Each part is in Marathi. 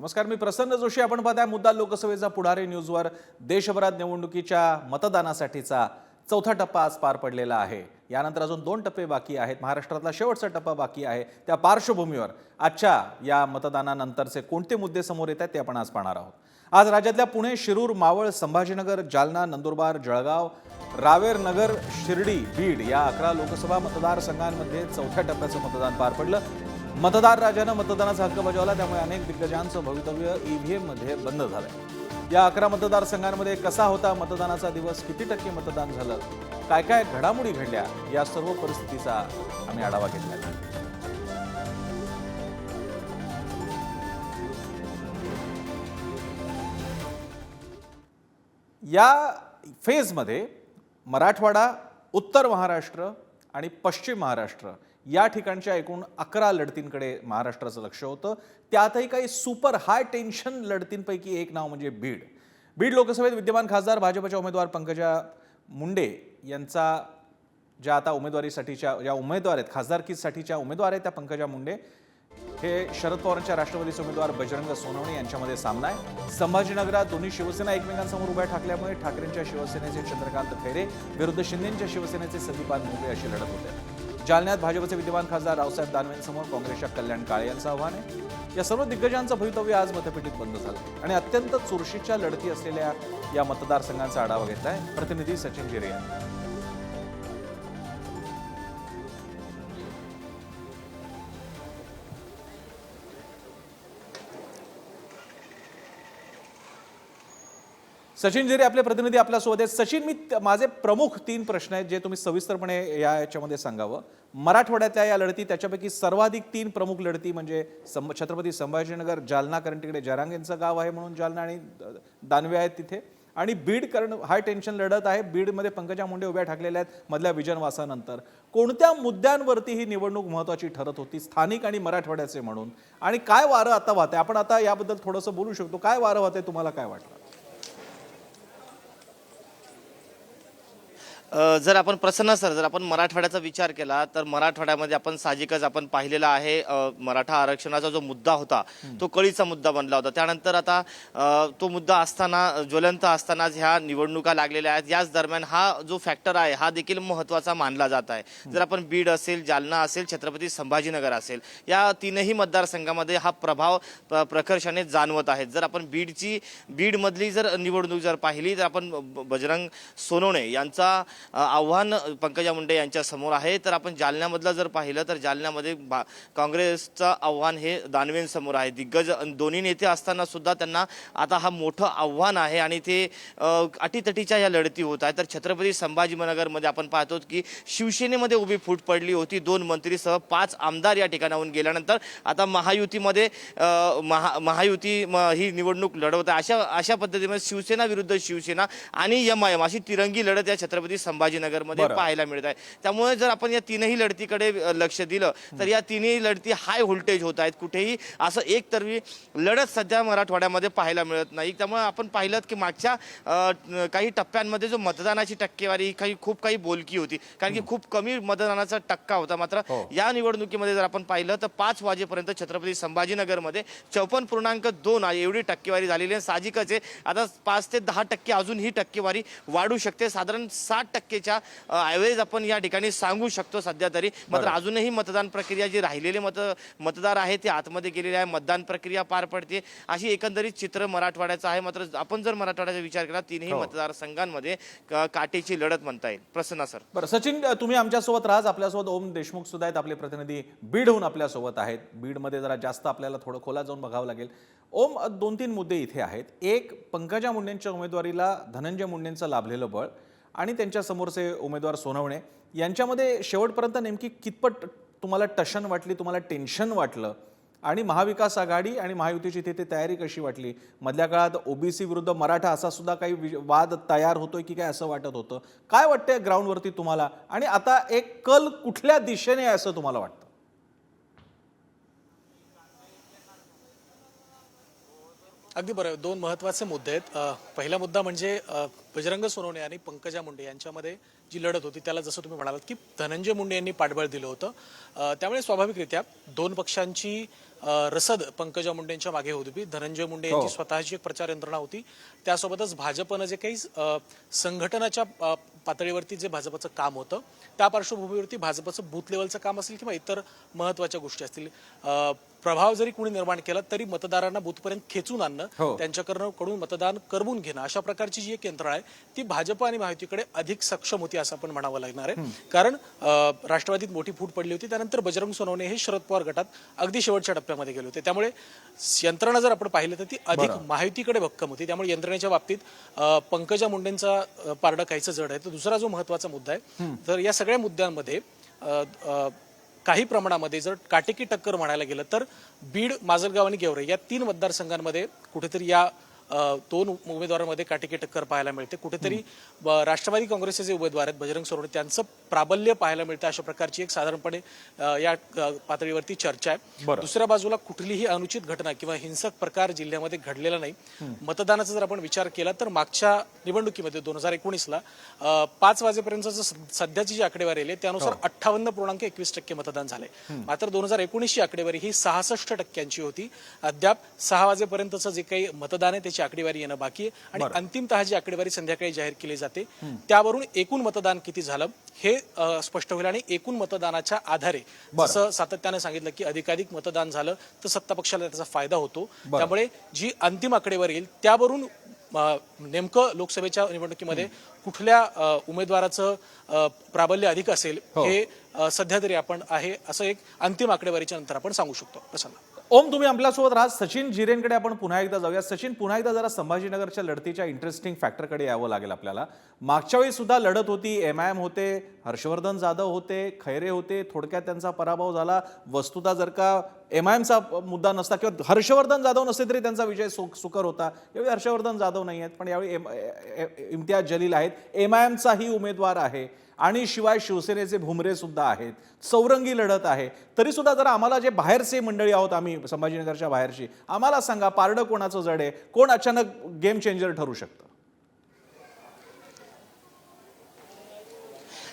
नमस्कार मी प्रसन्न जोशी. आपण पाहताय मुद्दा लोकसभेचा पुढारी न्यूजवर देशभरात निवडणुकीच्या मतदानासाठीचा चौथा टप्पा आज पार पडलेला आहे. यानंतर अजून दोन टप्पे बाकी आहेत. महाराष्ट्रातला शेवटचा टप्पा बाकी आहे. त्या पार्श्वभूमीवर आजच्या या मतदानानंतरचे कोणते मुद्दे समोर येत आहेत ते आपण आज पाहणार आहोत. आज राज्यातल्या पुणे शिरूर मावळ संभाजीनगर जालना नंदुरबार जळगाव रावेर नगर शिर्डी बीड या अकरा लोकसभा मतदारसंघांमध्ये चौथ्या टप्प्याचं मतदान पार पडलं. मतदार राजानं मतदानाचा हक्क बजावला त्यामुळे अनेक दिग्गजांचं भवितव्य ईव्हीएममध्ये बंद झालंय. या अकरा मतदारसंघांमध्ये कसा होता मतदानाचा दिवस किती टक्के मतदान झालं काय काय घडामोडी घडल्या या सर्व परिस्थितीचा आम्ही आढावा घेतला. या फेजमध्ये मराठवाडा उत्तर महाराष्ट्र आणि पश्चिम महाराष्ट्र या ठिकाणच्या एकूण अकरा लढतींकडे महाराष्ट्राचं लक्ष होतं. त्यातही काही सुपर हाय टेन्शन लढतींपैकी एक नाव म्हणजे बीड. बीड लोकसभेत विद्यमान खासदार भाजपच्या उमेदवार पंकजा मुंडे यांचा ज्या आता उमेदवारीसाठीच्या ज्या उमेदवार आहेत खासदारकीसाठीच्या उमेदवार आहेत त्या पंकजा मुंडे. हे शरद पवारांच्या राष्ट्रवादीचे उमेदवार बजरंग सोनवणे यांच्यामध्ये सामना आहे. संभाजीनगरात दोन्ही शिवसेना एकमेकांसमोर उभ्या ठाकल्यामुळे ठाकरेंच्या शिवसेनेचे चंद्रकांत खैरे विरुद्ध शिंदेच्या शिवसेनेचे संदीपान मुंबई अशी लढत होते. जालन्यात भाजपचे विद्यमान खासदार रावसाहेब दानवेंसमोर काँग्रेसच्या कल्याण काळे यांचं आव्हान आहे. या सर्व दिग्गजांचं भवितव्य आज मतपेटीत बंद झालं आणि अत्यंत चुरशीच्या लढती असलेल्या या मतदारसंघांचा आढावा घेतलाय. प्रतिनिधी सचिन जिरे यांनी. सचिन जिरे आपले प्रतिनिधी आपल्यासोबत आहेत. सचिन मी माझे प्रमुख तीन प्रश्न आहेत जे तुम्ही सविस्तरपणे या याच्यामध्ये सांगावं. मराठवाड्यातल्या या लढती त्याच्यापैकी सर्वाधिक तीन प्रमुख लढती म्हणजे सं छत्रपती संभाजीनगर जालना कारण तिकडे जरांगेंचं गाव आहे म्हणून जालना आणि द- दानवे आहेत तिथे. आणि बीड कारण हाय टेन्शन लढत आहे. बीडमध्ये पंकजा मुंडे उभ्या ठाकलेल्या आहेत मधल्या विजनवासानंतर कोणत्या मुद्द्यांवरती ही निवडणूक महत्त्वाची ठरत होती? स्थानिक आणि मराठवाड्याचे म्हणून. आणि काय वारं आता वाहते आपण आता याबद्दल थोडंसं बोलू शकतो. काय वारं वाहते तुम्हाला काय वाटतं? जर आपण प्रसन्न सर जर आपण मराठवाड्याचा विचार केला तर मराठवाड्यामध्ये आपण साहजिकच आपण पाहिलेला आहे मराठा आरक्षणाचा जो मुद्दा होता तो कळीचा मुद्दा बनला होता. त्यानंतर आता तो मुद्दा असताना ज्वलंत असतानाच ह्या निवडणुका लागलेल्या आहेत. याच दरम्यान हा जो फॅक्टर आहे हा देखील महत्त्वाचा मानला जात आहे. जर आपण बीड असेल जालना असेल छत्रपती संभाजीनगर असेल या तीनही मतदारसंघामध्ये हा प्रभाव प्र- प्रकर्षाने जाणवत आहेत जर आपण बीडची बीडमधली जर निवडणूक जर पाहिली तर आपण बजरंग सोनवणे यांचा आव्हान पंकजा मुंडे यांच्यासमोर आहे. तर आपण जालन्यामधलं जर पाहिलं तर जालन्यामध्ये भा- काँग्रेसचं आव्हान हे दानवेंसमोर आहे. दिग्गज दोन्ही नेते असताना सुद्धा त्यांना आता हा मोठं आव्हान आहे आणि ते अटीतटीच्या या लढती होत आहेत. तर छत्रपती संभाजीनगरमध्ये आपण पाहतो की शिवसेनेमध्ये उभी फूट पडली होती. दोन मंत्रीसह पाच आमदार या ठिकाणाहून गेल्यानंतर आता महायुतीमध्ये महा महायुती म- ही निवडणूक लढवत आहे. अशा अशा पद्धतीमध्ये शिवसेना विरुद्ध शिवसेना आणि एम आय एम अशी तिरंगी लढत या छत्रपती संभाजीनगरमध्ये. पाहायला मिळत आहे. त्यामुळे जर आपण या तीनही लढतीकडे लक्ष दिलं तर या तिन्ही लढती हाय व्होल्टेज होत आहेत. कुठेही असं एकतर्फी लढत सध्या मराठवाड्यामध्ये पाहायला मिळत नाही. त्यामुळे आपण पाहिलं की मागच्या काही टप्प्यांमध्ये जो मतदानाची टक्केवारी ही काही खूप काही बोलकी होती. कारण की खूप कमी मतदानाचा टक्का होता मात्र हो. या निवडणुकीमध्ये जर आपण पाहिलं तर पाच वाजेपर्यंत छत्रपती संभाजीनगरमध्ये चौपन्न पूर्णांक दोन एवढी टक्केवारी झालेली आहे. साहजिकच आहे. आता पाच ते दहा टक्के अजून ही टक्केवारी वाढू शकते. साधारण साठ टक्केच्या ॲव्हरेज आपण या ठिकाणी सांगू शकतो सध्या तरी. मात्र. अजूनही मतदान प्रक्रिया जी राहिलेले मत मतदार आहे ते आतमध्ये गेलेले आहे. मतदान प्रक्रिया पार पडते. अशी एकंदरीत चित्र मराठवाड्याचं आहे. मात्र आपण जर मराठवाड्याचा विचार केला तीनही हो. मतदारसंघांमध्ये काटेची लढत म्हणता येईल. प्रसन्न सर. बरं सचिन तुम्ही आमच्यासोबत राहा. आपल्यासोबत ओम देशमुख सुद्धा आहेत. आपले प्रतिनिधी बीडहून आपल्यासोबत आहेत. बीडमध्ये जरा जास्त आपल्याला थोडं खोला जाऊन बघावं लागेल. ओम दोन तीन मुद्दे इथे आहेत. एक पंकजा मुंडेंच्या उमेदवारीला धनंजय मुंडेंचं लाभलेलं बळ. आणि त्यांच्यासमोरचे उमेदवार सोनवणे यांच्यामध्ये शेवटपर्यंत नेमकी कितपत तुम्हाला टशन वाटली तुम्हाला टेन्शन वाटलं? आणि महाविकास आघाडी आणि महायुतीची तिथे तयारी कशी वाटली? मधल्या काळात ओबीसी विरुद्ध मराठा असा सुद्धा काही वि- वाद तयार होतोय की काय असं वाटत होतं? काय वाटतंय ग्राउंडवरती तुम्हाला? आणि आता एक कल कुठल्या दिशेने आहे असं तुम्हाला वाटतं? अगदी बरं. दोन महत्त्वाचे मुद्दे आहेत. पहिला मुद्दा म्हणजे बजरंग सोनवणे आणि पंकजा मुंडे यांच्यामध्ये जी लढत होती त्याला जसं तुम्ही म्हणालात की धनंजय मुंडे यांनी पाठबळ दिलं होतं. त्यामुळे स्वाभाविकरित्या दोन पक्षांची रसद पंकजा मुंडेंच्या मागे होती. धनंजय मुंडे यांची स्वतःची एक प्रचार यंत्रणा होती. त्यासोबतच भाजपनं जे काही संघटनाच्या पातळीवरती जे भाजपचं काम होतं त्या पार्श्वभूमीवरती भाजपचं बूथ लेवलचं काम असेल किंवा इतर महत्त्वाच्या गोष्टी असतील प्रभाव जरी कुणी निर्माण केला तरी मतदारांना बूथपर्यंत खेचून आणणं हो. त्यांच्याकडनं कडून मतदान करवून घेणं अशा प्रकारची जी एक यंत्रणा आहे ती भाजप आणि महायुतीकडे अधिक सक्षम होती असं आपण म्हणावं लागणार आहे. कारण राष्ट्रवादीत मोठी फूट पडली होती त्यानंतर बजरंग सोनवणे हे शरद पवार गटात अगदी शेवटच्या टप्प्यामध्ये गेले होते. त्यामुळे यंत्रणा जर आपण पाहिलं तर ती अधिक महायुतीकडे भक्कम होती. त्यामुळे यंत्रणेच्या बाबतीत पंकजा मुंडेंचा पारडं काहीचं जड आहे तर दुसरा जो महत्त्वाचा मुद्दा आहे तर या सगळ्या मुद्द्यांमध्ये काही प्रमाणामध्ये जर काटेकी टक्कर म्हणायला गेलं तर बीड माजलगाव आणि गेवरे या तीन मतदारसंघांमध्ये कुठेतरी या दोन उमेदवारांमध्ये काटेकी टक्कर पाहायला मिळते. कुठेतरी राष्ट्रवादी काँग्रेसचे जे उमेदवार आहेत बजरंग सोनवणे त्यांचं प्राबल्य पाहायला मिळतं अशा प्रकारची एक साधारणपणे या पातळीवरती चर्चा आहे. दुसऱ्या बाजूला कुठलीही अनुचित घटना किंवा हिंसक प्रकार जिल्ह्यामध्ये घडलेला नाही. मतदानाचा जर आपण विचार केला तर मागच्या निवडणुकीमध्ये दोन हजार एकोणीसला पाच वाजेपर्यंतचं स- सध्याची जी आकडेवारी आली त्यानुसार अठ्ठावन्न पूर्णांक एकवीस टक्के मतदान झाले मात्र दोन हजार एकोणीसची आकडेवारी ही सहासष्ट टक्क्यांची होती. अद्याप सहा वाजेपर्यंतचं जे काही मतदान आहे त्याची आकडेवारी येणं बाकी आहे. आणि अंतिमतः जी आकडेवारी संध्याकाळी जाहीर केली जाते त्यावरून एकूण मतदान किती झालं हे स्पष्ट होईल. आणि एकूण मतदानाच्या आधारे जसं सातत्याने सांगितलं की अधिकाधिक मतदान झालं तर सत्ता पक्षाला त्याचा फायदा होतो. त्यामुळे जी अंतिम आकडेवारी येईल त्यावरून नेमकं लोकसभेच्या निवडणुकीमध्ये कुठल्या उमेदवाराचं प्राबल्य अधिक असेल हे अ, सध्या तरी आपण आहे असं एक अंतिम आकडेवारीच्या नंतर आपण सांगू शकतो. प्रसन्न. ओम तुम्ही आपल्यासोबत राहा. सचिन जिरेंकडे आपण पुन्हा एकदा जाऊया. सचिन पुन्हा एकदा जरा संभाजीनगरच्या लढतीच्या इंटरेस्टिंग फॅक्टरकडे यावं लागेल आपल्याला. मागच्या वेळी सुद्धा लढत होती. एम आय एम होते हर्षवर्धन जाधव होते खैरे होते थोडक्यात त्यांचा पराभव झाला. वस्तुता जर का एम आय एमचा मुद्दा नसता किंवा हर्षवर्धन जाधव नसते तरी त्यांचा विजय सु- सुकर होता. यावेळी हर्षवर्धन जाधव नाही आहेत पण यावेळी M A- A- Imtiaz Jaleel आहेत. एम आय एमचाही उमेदवार आहे आणि शिवाय शिवसेनेचे भुमरे सुद्धा आहेत. चौरंगी लढत आहे. तरी सुद्धा जर आम्हाला जे बाहेरचे मंडळी आहोत आम्ही संभाजीनगरच्या बाहेरची आम्हाला सांगा पारडं कोणाचं जड आहे? कोण अचानक गेम चेंजर ठरू शकतं?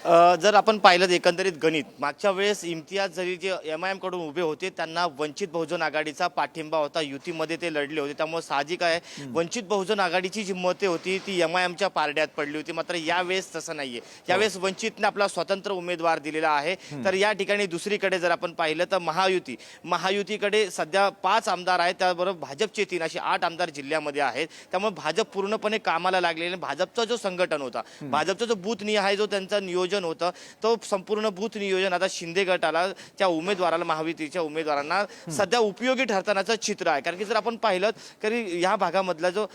जर आपण पाहिलं एकंदरीत गणित मागच्या वेळेस इम्तियाज जरी जे एम आयकडून उभे होते त्यांना वंचित बहुजन आघाडीचा पाठिंबा होता. युतीमध्ये ते लढले होते. त्यामुळे साहजिक आहे. वंचित बहुजन आघाडीची जी मते होती ती एम आय एमच्या पारड्यात पडली होती. मात्र यावेळेस तसं नाहीये. यावेळेस वंचितने आपला स्वतंत्र उमेदवार दिलेला आहे. तर या ठिकाणी दुसरीकडे जर आपण पाहिलं तर महायुती. महायुतीकडे सध्या पाच आमदार आहेत. त्याबरोबर भाजपचे तीन असे आठ आमदार जिल्ह्यामध्ये आहेत. त्यामुळे भाजप पूर्णपणे कामाला लागलेले. आणि भाजपचा जो संघटन होता भाजपचा जो बूथ निहाय जो त्यांचं नियोजन होतं. तो संपूर्ण बूथ नियोजन आता शिंदे गटाला त्या उमेदवाराला महायुतीच्या उमेदवारांना सध्या उपयोगी ठरतानाचं चित्र आहे. कारण की जर आपण पाहिलं तरी ह्या भागामधला जो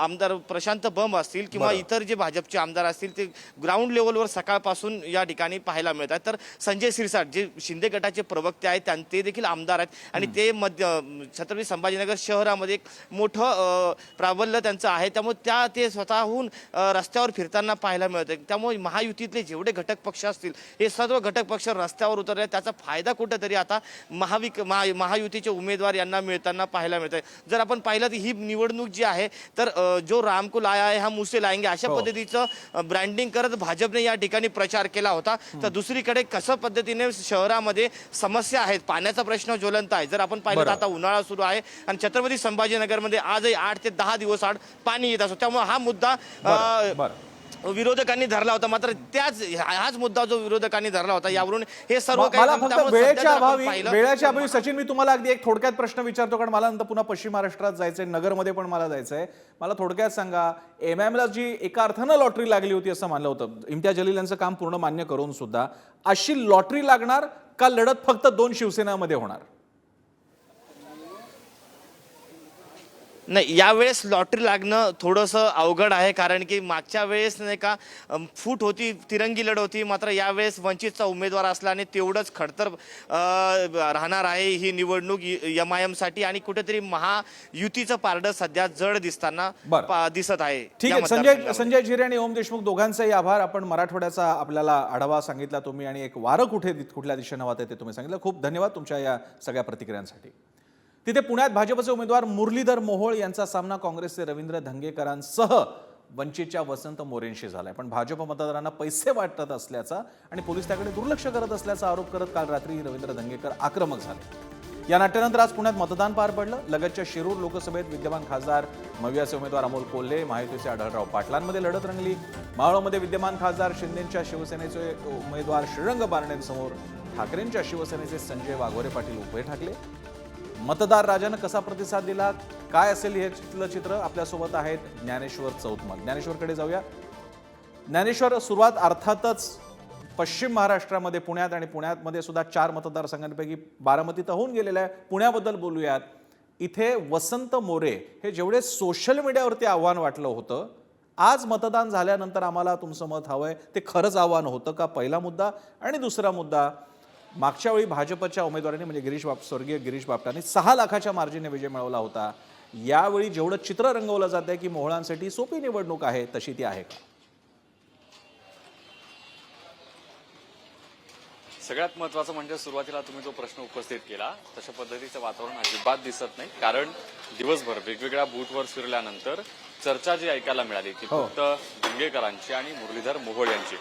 आमदार प्रशांत बंब असतील किंवा इतर जे भाजपचे आमदार असतील ते ग्राउंड लेवलवर सकाळपासून या ठिकाणी पाहायला मिळतात. तर संजय सिरसाट जे शिंदे गटाचे प्रवक्ते आहेत त्यां- ते देखील आमदार आहेत. आणि ते मध्य छत्रपती संभाजीनगर शहरामध्ये एक मोठं प्राबल्य त्यांचं आहे. त्यामुळे त्या ते स्वतःहून रस्त्यावर फिरताना पाहायला मिळतं त्यामुळे महायुतीतले जेवढे घटक पक्ष असतील. हे सर्व घटक पक्ष रस्त्यावर उतरले. त्याचा फायदा कुठेतरी आता महाविक महा महायुतीचे उमेदवार यांना मिळताना पाहायला मिळत आहे जर आपण पाहिलं तर ही निवडणूक जी आहे तर जो रामको लाया आहे हा मुसे लाएंगे अशा पद्धतीचं ब्रँडिंग करत भाजपने या ठिकाणी प्रचार केला होता. तर दुसरीकडे कसं पद्धतीने शहरामध्ये समस्या आहेत? पाण्याचा प्रश्न ज्वलंत आहे. जर आपण पाहिलं तर आता उन्हाळा सुरू आहे आणि छत्रपती संभाजीनगरमध्ये आजही आठ ते दहा दिवस आड पाणी येत असतो. त्यामुळे हा मुद्दा विरोधकांनी धरला होता. मात्र त्याच हाच मुद्दा जो विरोधकांनी धरला होता यावरून हे सर्व काही वेळेच्या अभावी वेळेच्या अभावी सचिन मी तुम्हाला अगदी एक थोडक्यात प्रश्न विचारतो कारण मला नंतर पुन्हा पश्चिम महाराष्ट्रात जायचंय नगरमध्ये पण मला जायचंय. मला थोडक्यात सांगा एम एम ला जी एका अर्थानं लॉटरी लागली होती असं मानलं होतं. इम्तियाज जलील यांचं काम पूर्ण मान्य करून सुद्धा अशी लॉटरी लागणार का लढत फक्त दोन शिवसेनामध्ये होणार? नाही यावेळेस लॉटरी लागणं थोडंसं अवघड आहे कारण की मागच्या वेळेस नाही का अम, फूट होती तिरंगी लढ होती मात्र यावेळेस वंचितचा उमेदवार असल्याने तेवढंच खडतर अ, राहणार आहे ही निवडणूक एम आयसाठी आणि कुठेतरी महायुतीचं पारडं सध्या जड दिसताना बरं. पा- दिसत आहे ठीक या आहे संजय मतदारसंघामध्ये. संजय झिरे आणि ओम देशमुख दोघांचाही आभार आपण मराठवाड्याचा आपल्याला आढावा सांगितला तुम्ही आणि एक वारं कुठे कुठल्या दिशेनं वाहत ते तुम्ही सांगितलं खूप धन्यवाद तुमच्या या सगळ्या प्रतिक्रियांसाठी तिथे पुण्यात भाजपचे उमेदवार मुरलीधर मोहोळ यांचा सामना काँग्रेसचे रवींद्र धंगेकरांसह वंचितच्या वसंत मोरेंशी झालाय. पण भाजप मतदारांना पैसे वाटत असल्याचा आणि पोलीस त्याकडे दुर्लक्ष करत असल्याचा आरोप करत काल रात्री रवींद्र धंगेकर आक्रमक झाले. या नाट्यानंतर आज पुण्यात मतदान पार पडलं. लगतच्या शिरूर लोकसभेत विद्यमान खासदार मवियाचे उमेदवार अमोल कोल्हे महायुतीचे आढळराव पाटलांमध्ये लढत रंगली. मावळमध्ये विद्यमान खासदार शिंदेच्या शिवसेनेचे उमेदवार श्रीरंग बारणेंसमोर ठाकरेंच्या शिवसेनेचे संजय वाघोरे पाटील उभे ठाकले. मतदार राजानं कसा प्रतिसाद दिला? काय असेल हे चित्र आपल्यासोबत आहेत ज्ञानेश्वर चौतमल ज्ञानेश्वरकडे जाऊया. ज्ञानेश्वर सुरुवात अर्थातच पश्चिम महाराष्ट्रामध्ये पुण्यात आणि पुण्यामध्ये सुद्धा चार मतदारसंघांपैकी बारामती तर होऊन गेलेल्या आहे. पुण्याबद्दल बोलूयात. इथे वसंत मोरे हे जेवढे सोशल मीडियावरती आव्हान वाटलं होतं आज मतदान झाल्यानंतर आम्हाला तुमचं मत हवं आहे ते खरंच आव्हान होतं का? पहिला मुद्दा. आणि दुसरा मुद्दा मागच्या वेळी भाजपच्या उमेदवारांनी म्हणजे गिरीश बाप स्वर्गीय गिरीश बापटांनी सहा लाखाच्या मार्जिनने विजय मिळवला होता. यावेळी जेवढं चित्र रंगवलं जात आहे की मोहळांसाठी सोपी निवडणूक आहे तशी ती आहे का? सगळ्यात महत्वाचं म्हणजे सुरुवातीला तुम्ही जो प्रश्न उपस्थित केला तशा पद्धतीचं वातावरण अजिबात दिसत नाही. कारण दिवसभर वेगवेगळ्या बूथवर फिरल्यानंतर चर्चा जी ऐकायला मिळाली ती फक्त धंगेकरांची आणि मुरलीधर मोहोळ यांची.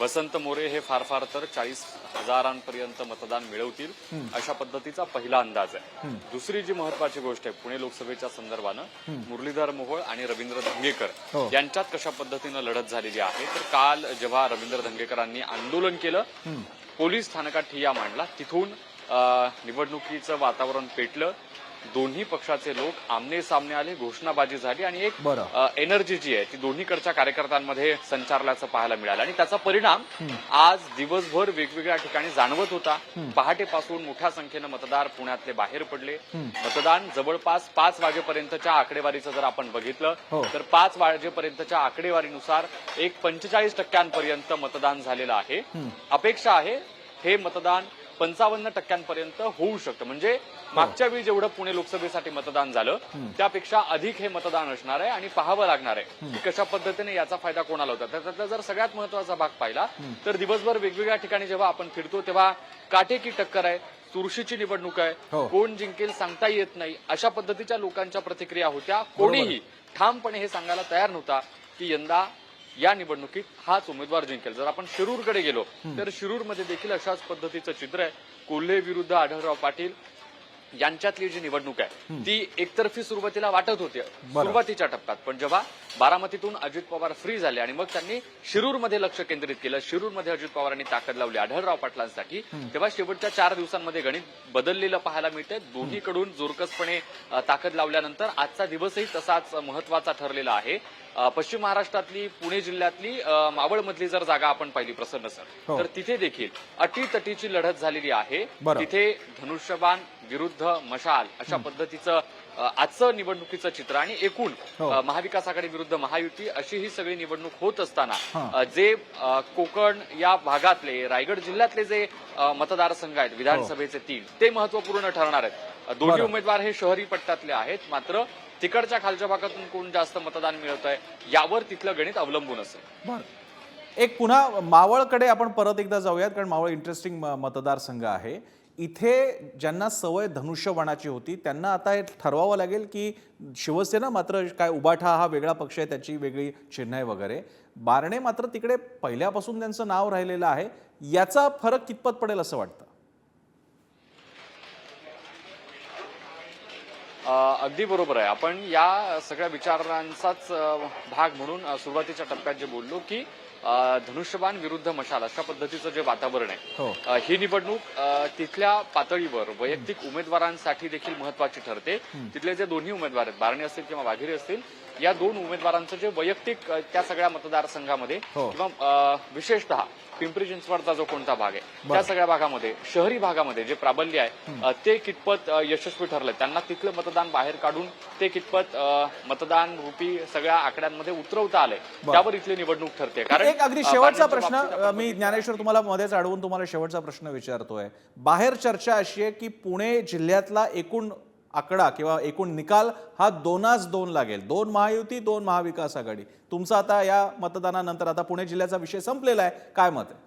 वसंत मोरे हे फार फार तर चाळीस हजारांपर्यंत मतदान मिळवतील अशा पद्धतीचा पहिला अंदाज आहे. दुसरी जी महत्वाची गोष्ट आहे पुणे लोकसभेच्या संदर्भानं मुरलीधर मोहोळ आणि रवींद्र धंगेकर यांच्यात कशा पद्धतीनं लढत झालेली आहे तर काल जेव्हा रवींद्र धंगेकरांनी आंदोलन केलं पोलीस स्थानकात ठिय्या मांडला. तिथून निवडणुकीचं वातावरण पेटलं. दोन्ही पक्षाचे लोक आमने सामने आले घोषणाबाजी झाली आणि एक एनर्जी जी आहे ती दोन्हीकडच्या कार्यकर्त्यांमध्ये संचारल्याचं पाहायला मिळालं. आणि त्याचा परिणाम आज दिवसभर वेगवेगळ्या ठिकाणी जाणवत होता. पहाटेपासून मोठ्या संख्येनं मतदार पुण्यातले बाहेर पडले. मतदान जवळपास पाच वाजेपर्यंतच्या आकडेवारीचं जर आपण बघितलं हो. तर पाच वाजेपर्यंतच्या आकडेवारीनुसार एक पंचेचाळीस टक्क्यांपर्यंत मतदान झालेलं आहे. अपेक्षा आहे हे मतदान पंचावन्न टक्क्यांपर्यंत होऊ शकतं. म्हणजे मागच्या वेळी जेवढं पुणे लोकसभेसाठी मतदान झालं त्यापेक्षा अधिक हे मतदान असणार आहे आणि पाहावं लागणार आहे की कशा पद्धतीने याचा फायदा कोणाला होता. तर त्यातला जर सगळ्यात महत्त्वाचा भाग पाहिला तर दिवसभर वेगवेगळ्या ठिकाणी जेव्हा आपण फिरतो तेव्हा काटेकी टक्कर आहे चुरशीची निवडणूक हो. आहे कोण जिंकेल सांगता येत नाही. अशा पद्धतीच्या लोकांच्या प्रतिक्रिया होत्या. कोणीही ठामपणे हे सांगायला तयार नव्हता की यंदा या निवडणुकीत हाच उमेदवार जिंकेल जर आपण शिरूरकडे गेलो तर शिरूरमध्ये देखील अशाच पद्धतीचं चित्र आहे. कोल्हे विरुद्ध आढळराव पाटील यांच्यातली जी निवडणूक आहे ती एकतर्फी सुरुवातीला वाटत होती. सुरुवातीच्या टप्प्यात. पण जेव्हा बारामतीतून अजित पवार फ्री झाले आणि मग त्यांनी शिरूरमध्ये लक्ष केंद्रित केलं शिरूरमध्ये अजित पवारांनी ताकद लावली आढळराव पाटलांसाठी तेव्हा शेवटच्या चार दिवसांमध्ये गणित बदललेलं पाहायला मिळतंय. दोन्हीकडून जोरकसपणे ताकद लावल्यानंतर आजचा दिवसही तसाच महत्त्वाचा ठरलेला आहे. पश्चिम महाराष्ट्रातली पुणे जिल्ह्यातली मावळमधली जर जागा आपण पाहिली प्रसन्न सर हो. तर तिथे देखील अटीतटीची लढत झालेली आहे. तिथे धनुष्यबाण विरुद्ध मशाल अशा पद्धतीचं आजचं निवडणुकीचं चित्र. आणि एकूण हो. महाविकास आघाडी विरुद्ध महायुती अशी ही सगळी निवडणूक होत असताना हां. जे कोकण या भागातले रायगड जिल्ह्यातले जे मतदारसंघ आहेत विधानसभेचे तीन ते महत्त्वपूर्ण ठरणार आहेत. दोन्ही. उमेदवार हे शहरी पट्ट्यातले आहेत मात्र तिकडच्या खालच्या भागातून कोण जास्त मतदान मिळवत आहे यावर तिथलं गणित अवलंबून असेल. एक पुन्हा मावळकडे आपण परत एकदा जाऊयात कारण मावळ इंटरेस्टिंग मतदारसंघ आहे. इथे ज्यांना सवय धनुष्यबाणाची होती त्यांना आता हे ठरवावं लागेल की शिवसेना मात्र काय उबाठा हा वेगळा पक्ष आहे त्याची वेगळी चिन्ह आहे वगैरे. बारणे मात्र तिकडे पहिल्यापासून त्यांचं नाव राहिलेलं आहे. याचा फरक कितपत पडेल असं वाटतं? अगदी बरोबर आहे. आपण या सगळ्या विचारांचाच भाग म्हणून सुरुवातीच्या टप्प्यात जे बोललो की धनुष्यबाण विरुद्ध मशाल अशा पद्धतीचं जे वातावरण हो. आहे अ, ही निवडणूक तिथल्या पातळीवर वैयक्तिक उमेदवारांसाठी देखील महत्वाची ठरते. तिथले जे दोन्ही उमेदवार आहेत बारणे असतील किंवा वाघेरे असतील या दोन उमेदवारांचं जे वैयक्तिक त्या सगळ्या मतदारसंघामध्ये हो. किंवा विशेषतः पिंपरी चिंचवडचा जो कोणता भाग आहे त्या सगळ्या भागामध्ये शहरी भागामध्ये जे प्राबल्य आहे ते कितपत यशस्वी ठरलंय? त्यांना तिथलं मतदान बाहेर काढून ते कितपत मतदान रूपी सगळ्या आकड्यांमध्ये उतरवता आलंय त्यावर इथली निवडणूक ठरते. कारण एक अगदी शेवटचा प्रश्न मी ज्ञानेश्वर तुम्हाला मध्येच अडवून तुम्हाला शेवटचा प्रश्न विचारतोय. बाहेर चर्चा अशी आहे की पुणे जिल्ह्यातला एकूण आकडा किंवा एकूण निकाल हा दोनाच दोन लागेल. दोन महायुती दोन महाविकास आघाडी. तुमचं आता या मतदानानंतर आता पुणे जिल्ह्याचा विषय संपलेला आहे. काय मत आहे?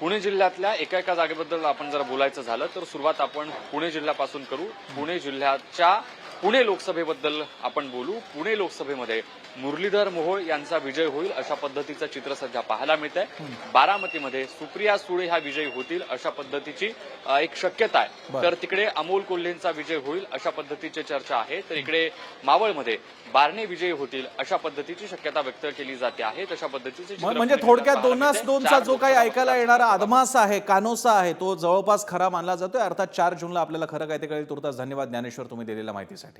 पुणे जिल्ह्यातल्या एका एका जागेबद्दल आपण जर बोलायचं झालं तर सुरुवात आपण पुणे जिल्ह्यापासून करू. पुणे जिल्ह्याच्या पुणे लोकसभेबद्दल आपण बोलू. पुणे लोकसभेमध्ये मुरलीधर मोहोळ यांचा विजय होईल अशा पद्धतीचं चित्र सध्या पाहायला मिळत आहे बारामतीमध्ये सुप्रिया सुळे ह्या विजयी होतील अशा पद्धतीची एक शक्यता आहे. तर तिकडे अमोल कोल्हेंचा विजय होईल अशा पद्धतीची चर्चा आहे. तर इकडे मावळमध्ये बारणे विजयी होतील अशा पद्धतीची शक्यता व्यक्त केली जाते आहे. तशा पद्धतीचे म्हणजे थोडक्यात दोनास दोनचा. जो काही ऐकायला येणारा अदमास आहे कानोसा आहे तो जवळपास खरा मानला जातोय. अर्थात चार जूनला आपल्याला खरं काय ते कळेल. तुर्तास धन्यवाद ज्ञानेश्वर तुम्ही दिलेल्या माहितीसाठी.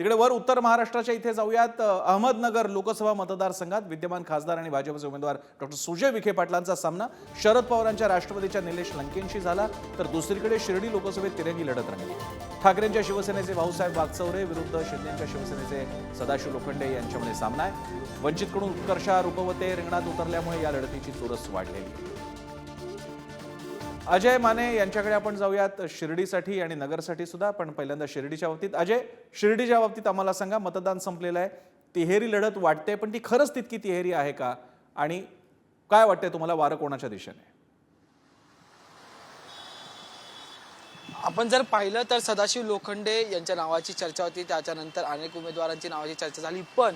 तिकडे वर उत्तर महाराष्ट्राच्या इथे जाऊयात. अहमदनगर लोकसभा मतदारसंघात विद्यमान खासदार आणि भाजपचे उमेदवार डॉक्टर सुजय विखे पाटलांचा सामना शरद पवारांच्या राष्ट्रवादीच्या निलेश लंकेंशी झाला तर दुसरीकडे शिर्डी लोकसभेत तिरंगी लढत राहिली ठाकरेंच्या शिवसेनेचे भाऊसाहेब वागचौरे विरुद्ध शिंदेच्या शिवसेनेचे सदाशिव लोखंडे यांच्यामध्ये सामना आहे. वंचितकडून उत्कर्षा रूपवते रिंगणात उतरल्यामुळे या लढतीची चुरस वाढलेली अजय माने यांच्याकडे आपण जाऊयात. शिर्डीसाठी आणि नगरसाठी सुद्धा पण पहिल्यांदा शिर्डीच्या बाबतीत. अजय शिर्डीच्या बाबतीत आम्हाला सांगा मतदान संपलेलं आहे. तिहेरी लढत वाटते पण ती खरंच तितकी तिहेरी आहे का? आणि काय वाटतंय तुम्हाला वारं कोणाच्या दिशेने? आपण जर पाहिलं तर सदाशिव लोखंडे यांच्या नावाची चर्चा होती. त्याच्यानंतर अनेक उमेदवारांची नावाची चर्चा झाली. पण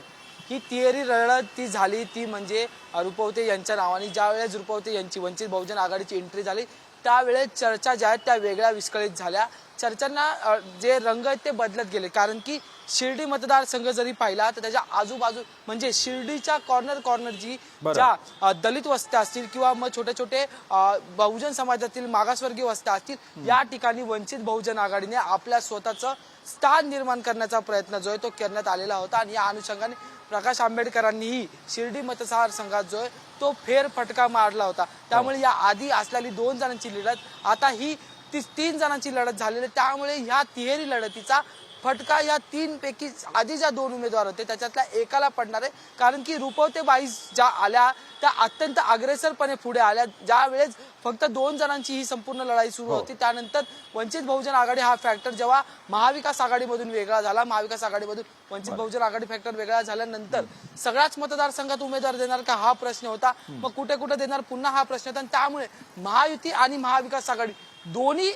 ही तिहेरी लढत ती झाली ती म्हणजे रुपवते यांच्या नावाने. ज्या वेळेस रुपवते यांची वंचित बहुजन आघाडीची एंट्री झाली त्यावेळेस चर्चा ज्या आहेत त्या वेगळ्या विस्कळीत झाल्या. चर्चांना जे रंग आहेत ते बदलत गेले. कारण की शिर्डी मतदारसंघ जरी पाहिला तर त्याच्या आजूबाजू म्हणजे शिर्डीच्या कॉर्नर कॉर्नर जी ज्या दलित वस्त्या असतील किंवा मग छोटे छोटे बहुजन समाजातील मागासवर्गीय वस्त्या असतील या ठिकाणी वंचित बहुजन आघाडीने आपल्या स्वतःचं स्थान निर्माण करण्याचा प्रयत्न जो आहे तो करण्यात आलेला होता. आणि या अनुषंगाने प्रकाश आंबेडकरांनीही शिर्डी मतदारसंघात जो आहे तो फेर फटका मारला होता. त्यामुळे या आधी असलेली दोन जणांची लढत आता ही ती तीन जणांची लढत झालेली आहे. त्यामुळे ह्या तिहेरी लढतीचा फटका या तीन पैकी आधी ज्या दोन उमेदवार होते त्याच्यातल्या एकाला पडणार आहे. कारण की रुपवते बाई ज्या आल्या त्या अत्यंत अग्रेसरपणे पुढे आल्या. ज्या वेळेस फक्त दोन जणांची ही संपूर्ण लढाई सुरू होती. त्यानंतर वंचित बहुजन आघाडी हा फॅक्टर जेव्हा महाविकास आघाडीमधून वेगळा झाला महाविकास आघाडीमधून वंचित बहुजन आघाडी फॅक्टर वेगळा झाल्यानंतर सगळ्याच मतदारसंघात उमेदवार देणार का हा प्रश्न होता. मग कुठे कुठे देणार पुन्हा हा प्रश्न होता. आणि त्यामुळे महायुती आणि महाविकास आघाडी दोन्ही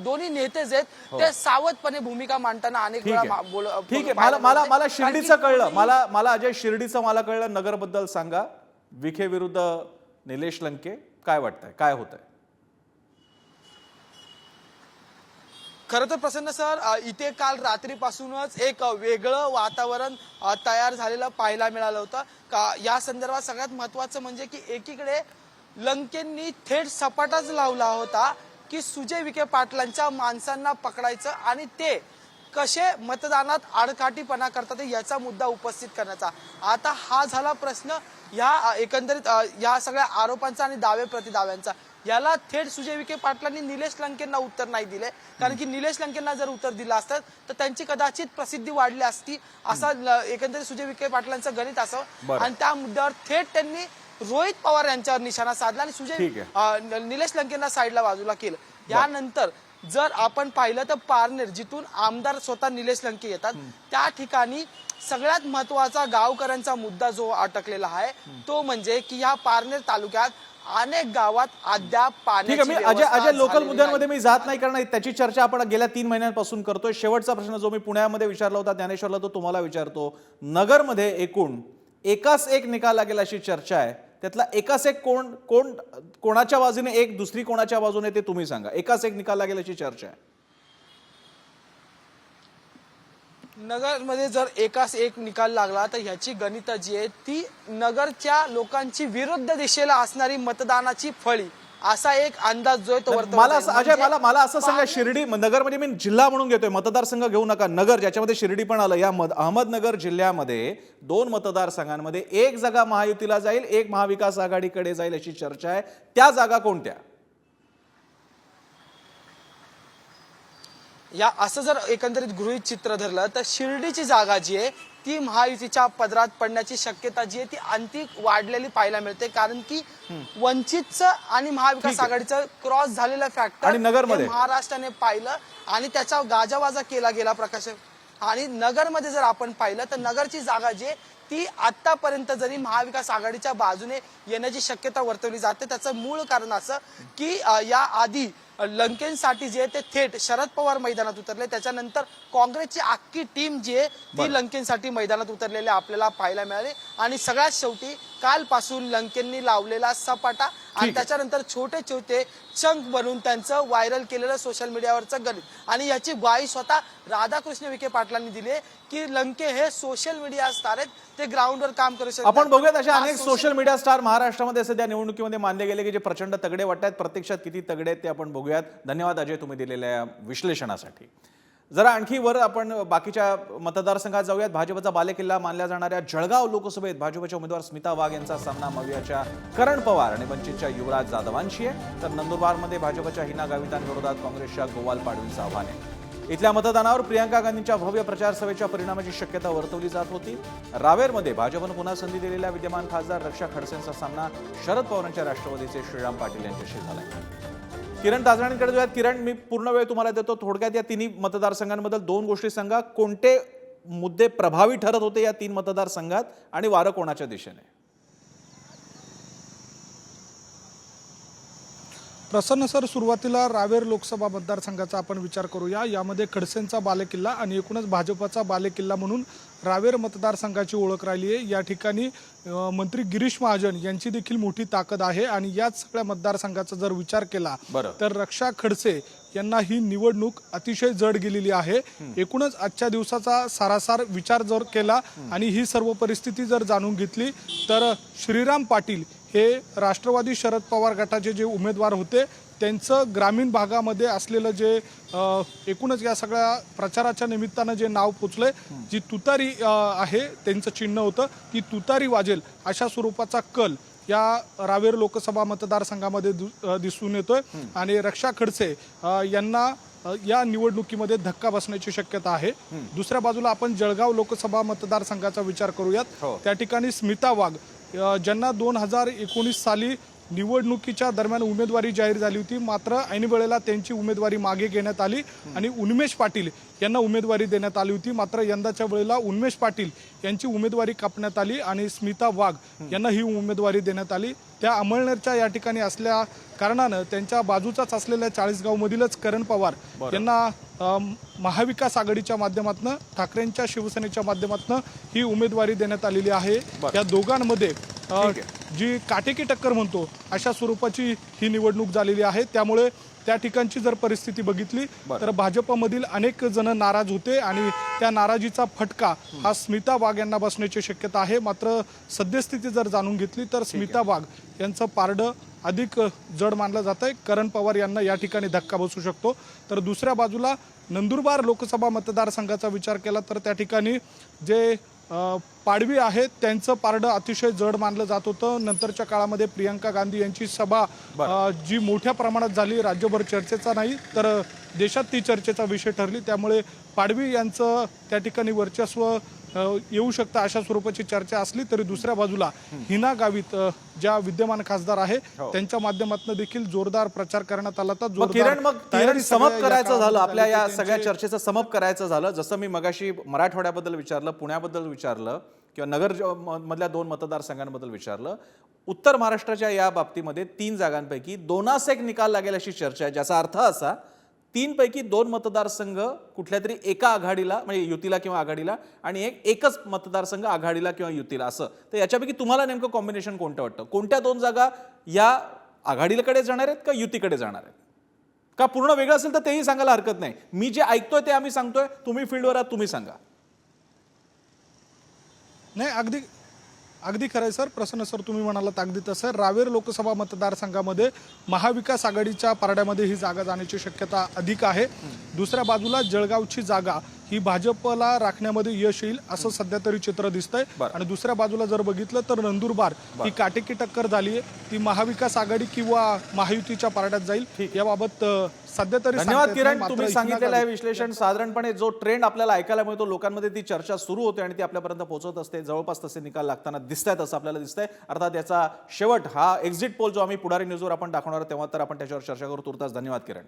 दोन्ही नेते जे आहेत ते सावधपणे भूमिका मांडताना अनेक ठीक वेळा आहे. मा- बोल- ठीक आहे. मला मला. मला शिर्डीचं कळलं. मला मला अजय शिर्डीचं मला कळलं. नगरबद्दल सांगा. विखे विरुद्ध निलेश लंके. काय वाटतंय? काय होतंय? खरं तर प्रसन्न सर इथे काल रात्रीपासूनच एक वेगळं वातावरण तयार झालेलं पाहायला मिळालं होतं. का या संदर्भात सगळ्यात महत्वाचं म्हणजे की एकीकडे लंकेंनी थेट सपाटाच लावला होता की सुजय विखे पाटलांच्या माणसांना पकडायचं आणि ते कसे मतदानात आडकाठीपणा करतात याचा मुद्दा उपस्थित करण्याचा. आता हा झाला प्रश्न या एकंदरीत या सगळ्या आरोपांचा आणि दावे प्रतिदाव्यांचा. याला थेट सुजय विखे पाटलांनी निलेश लंकेंना उत्तर नाही दिले. कारण की निलेश लंकेंना जर उत्तर दिलं असतं तर त्यांची कदाचित प्रसिद्धी वाढली असती असा एकंदरीत सुजय विखे पाटलांचं गणित बरं. आणि त्या मुद्द्यावर थेट त्यांनी रोहित पवार यांच्यावर निशाणा साधला आणि सुजय निलेश लंकेंना साईडला बाजूला केलं. यानंतर जर आपण पाहिलं तर पारनेर जिथून आमदार स्वतः निलेश लंके येतात त्या ठिकाणी सगळ्यात महत्त्वाचा गावकऱ्यांचा मुद्दा जो अटकलेला आहे तो म्हणजे की या पारनेर तालुक्यात अनेक गावात अद्याप ठीक पाण्याची आहे मी अजय अजय लोकल मुद्द्यांमध्ये. मी जात नाही कारण त्याची चर्चा आपण गेल्या तीन महिन्यांपासून करतोय. शेवटचा प्रश्न जो मी पुण्यामध्ये विचारला होता ज्ञानेश्वरला तो तुम्हाला विचारतो. नगरमध्ये एकूण एकाच एक निकाल लागेल अशी चर्चा आहे. त्यातला एकाच एक कोण कोण कोणाच्या बाजूने एक दुसरी कोणाच्या बाजूने ते तुम्ही सांगा. एकाच एक निकाल लागेल अशी चर्चा आहे. नगरमध्ये जर एकाच एक निकाल लागला तर ह्याची गणित जी आहे ती नगरच्या लोकांची विरुद्ध दिशेला असणारी मतदानाची फळी. असा एक अंदाज जो आहे तो मला. असं अजय म्हणजे मला मला असं सांगा शिर्डी नगर म्हणजे मी जिल्हा म्हणून घेतोय मतदारसंघ घेऊ नका. नगर ज्याच्यामध्ये शिर्डी पण आलं या अहमदनगर जिल्ह्यामध्ये दोन मतदारसंघांमध्ये एक जागा महायुतीला जाईल एक महाविकास आघाडीकडे जाईल अशी चर्चा आहे. त्या जागा कोणत्या? या असं जर एकंदरीत गृहित चित्र धरलं तर शिर्डीची जागा जी आहे ती महायुतीच्या पदरात पडण्याची शक्यता जी आहे ती आणखी वाढलेली पाहायला मिळते. कारण की वंचितचं आणि महाविकास आघाडीचं क्रॉस झालेलं फॅक्टर आणि नगरमध्ये? महाराष्ट्राने पाहिलं आणि त्याचा गाजावाजा केला गेला प्रकाश. आणि नगरमध्ये जर आपण पाहिलं तर नगरची जागा जी ती आतापर्यंत जरी महाविकास आघाडीच्या बाजूने येण्याची शक्यता वर्तवली जाते त्याचं मूळ कारण असं की या आधी लंकेंसाठी जे आहे ते थेट शरद पवार मैदानात उतरले. त्याच्यानंतर काँग्रेसची अख्खी टीम जी आहे ती लंकेंसाठी मैदानात उतरलेले आपल्याला पाहायला मिळाले. आणि सगळ्यात शेवटी कालपासून लंकेंनी लावलेला सपाटा आणि त्याच्यानंतर छोटे छोटे चंक बनवून त्यांचं व्हायरल केलेलं सोशल मीडियावरचं गणित. आणि याची ग्वाही स्वतः राधाकृष्ण विखे पाटलांनी दिली की लंके हे सोशल मीडिया स्टार आहेत ते ग्राउंडवर काम करू शकतात. आपण बघूयात अशा अनेक सोशल मीडिया स्टार महाराष्ट्रामध्ये सध्या निवडणुकीमध्ये मानले गेले की जे प्रचंड तगडे वाटतात प्रत्यक्षात किती तगडे आहेत ते आपण बघूयात. धन्यवाद अजय तुम्ही दिलेल्या विश्लेषणासाठी. जरा आणखी वर आपण बाकीच्या मतदारसंघात जाऊयात. भाजपचा बालेकिल्ला मानल्या जाणाऱ्या जळगाव लोकसभेत भाजपच्या उमेदवार स्मिता वाघ यांचा सामना मवियाच्या करण पवार आणि वंचितच्या युवराज जाधवांशी आहे. तर नंदुरबारमध्ये भाजपच्या हिना गावितांविरोधात काँग्रेसच्या गोवाल पाडवींचं आव्हान आहे. इथल्या मतदानावर प्रियांका गांधींच्या भव्य प्रचार सभेच्या परिणामाची शक्यता वर्तवली जात होती. रावेरमध्ये भाजपनं पुन्हा संधी दिलेल्या विद्यमान खासदार रक्षा खडसेंचा सामना शरद पवारांच्या राष्ट्रवादीचे श्रीराम पाटील यांच्याशी झालाय. किरण ताजराणींकडे जाऊयात. किरण मी पूर्ण वेळ तुम्हाला देतो. थोडक्यात या तिन्ही मतदारसंघांबद्दल दोन गोष्टी सांगा. कोणते मुद्दे प्रभावी ठरत होते या तीन मतदारसंघात आणि वारं कोणाच्या दिशेने? प्रसन्न सर सुरुवातीला रावेर लोकसभा मतदारसंघाचा आपण विचार करूया. यामध्ये खडसेंचा बालेकिल्ला आणि एकूणच भाजपचा बालेकिल्ला म्हणून रावेर मतदारसंघाची ओळख राहिली आहे. या ठिकाणी मंत्री गिरीश महाजन यांची देखील मोठी ताकद आहे आणि याच सगळ्या मतदारसंघाचा जर विचार केला. तर रक्षा खडसे यांना ही निवडणूक अतिशय जड गेलेली आहे. एकूणच आजच्या दिवसाचा सारासार विचार जर केला आणि ही सर्व परिस्थिती जर जाणून घेतली तर श्रीराम पाटील हे राष्ट्रवादी शरद पवार गटाचे जे उमेदवार होते त्यांचं ग्रामीण भागामध्ये असलेलं जे एकूणच या सगळ्या प्रचाराच्या निमित्तानं जे नाव पोचलंय जी तुतारी आहे त्यांचं चिन्ह होतं ती तुतारी वाजेल अशा स्वरूपाचा कल या रावेर लोकसभा मतदारसंघामध्ये दिसून येतोय. आणि रक्षा खडसे यांना या निवडणुकीमध्ये धक्का बसण्याची शक्यता आहे. दुसऱ्या बाजूला आपण जळगाव लोकसभा मतदारसंघाचा विचार करूयात. हो. त्या ठिकाणी स्मिता वाघ ज्यांना दोन हजार एकोणीस साली निवडणुकीच्या दरम्यान उमेदवारी जाहीर झाली होती मात्र ऐन वेळेला त्यांची उमेदवारी मागे घेण्यात आली. आणि उन्मेष पाटील यांना उमेदवारी देण्यात आली होती. मात्र यंदाच्या वेळेला उन्मेष पाटील यांची उमेदवारी कापण्यात आली आणि स्मिता वाघ यांना ही उमेदवारी देण्यात आली. त्या अमळनेरच्या या ठिकाणी असल्या कारणानं त्यांच्या बाजूचाच असलेल्या चाळीसगावमधीलच करण पवार यांना महाविकास आघाडीच्या माध्यमातून ठाकरेंच्या शिवसेनेच्या माध्यमातून ही उमेदवारी देण्यात आलेली आहे. या दोघांमध्ये जी काटेकी टक्कर म्हणतो अशा स्वरूपाची ही निवडणूक झालेली आहे. त्यामुळे त्या ठिकाणची जर परिस्थिती बघितली तर भाजपमधील अनेक जण नाराज होते आणि त्या नाराजीचा फटका हा स्मिता वाघ यांना बसण्याची शक्यता आहे. मात्र सद्यस्थिती जर जाणून घेतली तर स्मिता वाघ यांचं पारडं अधिक जड मानलं जात आहे करण पवार यांना या ठिकाणी धक्का बसू शकतो. तर दुसऱ्या बाजूला नंदुरबार लोकसभा मतदारसंघाचा विचार केला तर त्या ठिकाणी जे पाडवी आहेत. त्यांचं पारडं अतिशय जड मानलं जात होतं. नंतरच्या काळामध्ये प्रियंका गांधी यांची सभा जी मोठ्या प्रमाणात झाली राज्यभर चर्चेचा नाही तर देशात ती चर्चेचा विषय ठरली. त्यामुळे पाडवी यांचं त्या ठिकाणी वर्चस्व येऊ शकतं अशा स्वरूपाची चर्चा असली तरी दुसऱ्या बाजूला हिना गावित ज्या विद्यमान खासदार आहे त्यांच्या माध्यमातून देखील जोरदार प्रचार करण्यात आला जोरदार किरण मग समप करायचं झालं आपल्या या. सगळ्या चर्चेचं समप करायचं झालं. जसं मी मगाशी मराठवाड्याबद्दल विचारलं पुण्याबद्दल विचारलं किंवा नगर मधल्या दोन मतदारसंघांबद्दल विचारलं उत्तर महाराष्ट्राच्या या बाबतीमध्ये तीन जागांपैकी दोनास एक निकाल लागेल अशी चर्चा आहे ज्याचा अर्थ असा तीनपैकी दोन मतदारसंघ कुठल्या तरी एका आघाडीला म्हणजे युतीला किंवा आघाडीला आणि एक एकच मतदारसंघ आघाडीला किंवा युतीला असं. तर याच्यापैकी तुम्हाला नेमकं कॉम्बिनेशन कोणतं वाटतं? कोणत्या दोन जागा या आघाडीकडे जाणार आहेत का युतीकडे जाणार आहेत? का पूर्ण वेगळं असेल तर तेही सांगायला हरकत नाही. मी जे ऐकतोय ते आम्ही सांगतोय तुम्ही फील्डवर आहात तुम्ही सांगा. नाही अगदी अगदी खरं आहे सर. प्रसन्न सर तुम्ही म्हणालात अगदी तसं. रावेर लोकसभा मतदारसंघामध्ये महाविकास आघाडीच्या पारड्यामध्ये ही जागा जाण्याची शक्यता अधिक आहे. दुसऱ्या बाजूला जळगावची जागा ही भाजपला राखण्यामध्ये यश येईल असं सध्या तरी चित्र दिसतंय. आणि दुसऱ्या बाजूला जर बघितलं तर नंदुरबार ही काटेकी टक्कर झाली आहे ती महाविकास आघाडी किंवा महायुतीच्या पारड्यात जाईल. याबाबत सध्या तरी धन्यवाद. किरण. तुम्ही सांगितलेलं आहे विश्लेषण. साधारणपणे जो ट्रेंड आपल्याला ऐकायला मिळतो लोकांमध्ये ती चर्चा सुरू होते आणि ती आपल्यापर्यंत पोहोचत असते. जवळपास तसे निकाल लागताना दिसत आहेत असं आपल्याला दिसतंय. अर्थात याचा शेवट हा एक्झिट पोल जो आम्ही पुढारी न्यूजवर आपण दाखवणार तेव्हा तर आपण त्याच्यावर चर्चा करू. तुर्तास धन्यवाद किरण.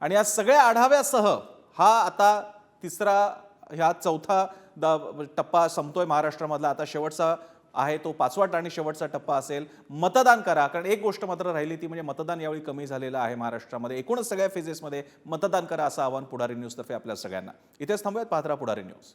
आणि या सगळ्या आढाव्यासह हा आता तिसरा ह्या चौथा द- टप्पा संपतोय महाराष्ट्रामधला. आता शेवटचा आहे तो पाचवा आणि शेवटचा टप्पा असेल. मतदान करा कारण एक गोष्ट मात्र राहिली ती म्हणजे मतदान यावेळी कमी झालेलं आहे महाराष्ट्रामध्ये. एकूणच सगळ्या फेजेसमध्ये मतदान करा असं आवाहन पुढारी न्यूजतर्फे आपल्या सगळ्यांना. इथेच थांबूयात पाहत पुढारी न्यूज